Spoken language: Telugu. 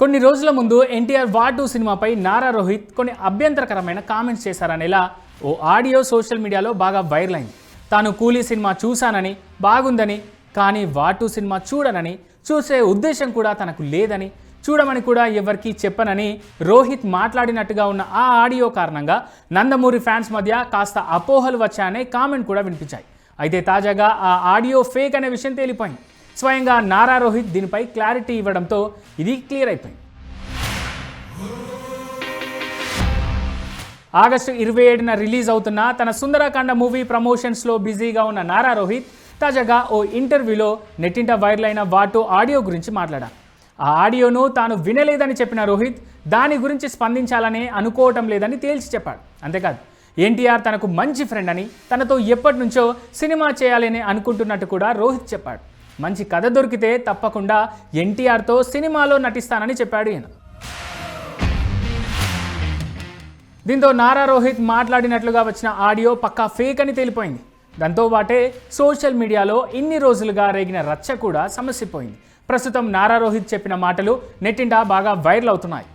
కొన్ని రోజుల ముందు ఎన్టీఆర్ వార్ టూ సినిమాపై నారా రోహిత్ కొన్ని అభ్యంతరకరమైన కామెంట్స్ చేశారనేలా ఓ ఆడియో సోషల్ మీడియాలో బాగా వైరల్ అయింది. తాను కూలీ సినిమా చూశానని బాగుందని కానీ వార్ టూ సినిమా చూడనని చూసే ఉద్దేశం కూడా తనకు లేదని చూడమని కూడా ఎవరికీ చెప్పనని రోహిత్ మాట్లాడినట్టుగా ఉన్న ఆ ఆడియో కారణంగా నందమూరి ఫ్యాన్స్ మధ్య కాస్త అపోహలు వచ్చాయనే కామెంట్ కూడా వినిపించాయి. అయితే తాజాగా ఆ ఆడియో ఫేక్ అనే విషయం తేలిపోయింది. స్వయంగా నారా రోహిత్ దీనిపై క్లారిటీ ఇవ్వడంతో ఇది క్లియర్ అయిపోయింది. ఆగస్టు ఇరవై ఏడున రిలీజ్ అవుతున్న తన సుందరకాండ మూవీ ప్రమోషన్స్లో బిజీగా ఉన్న నారా రోహిత్ తాజాగా ఓ ఇంటర్వ్యూలో నెట్టింట వైరల్ అయిన వాటో ఆడియో గురించి మాట్లాడారు. ఆ ఆడియోను తాను వినలేదని చెప్పిన రోహిత్ దాని గురించి స్పందించాలని అనుకోవటం లేదని తేల్చి చెప్పాడు. అంతేకాదు ఎన్టీఆర్ తనకు మంచి ఫ్రెండ్ అని తనతో ఎప్పటి నుంచో సినిమా చేయాలని అనుకుంటున్నట్టు కూడా రోహిత్ చెప్పాడు. మంచి కథ దొరికితే తప్పకుండా ఎన్టీఆర్తో సినిమాలో నటిస్తానని చెప్పాడు ఈయన. దీంతో నారా రోహిత్ మాట్లాడినట్లుగా వచ్చిన ఆడియో పక్కా ఫేక్ అని తేలిపోయింది. దాంతో పాటే సోషల్ మీడియాలో ఇన్ని రోజులుగా రేగిన రచ్చ కూడా సమస్యపోయింది ప్రస్తుతం నారా రోహిత్ చెప్పిన మాటలు నెట్టింటా బాగా వైరల్ అవుతున్నాయి.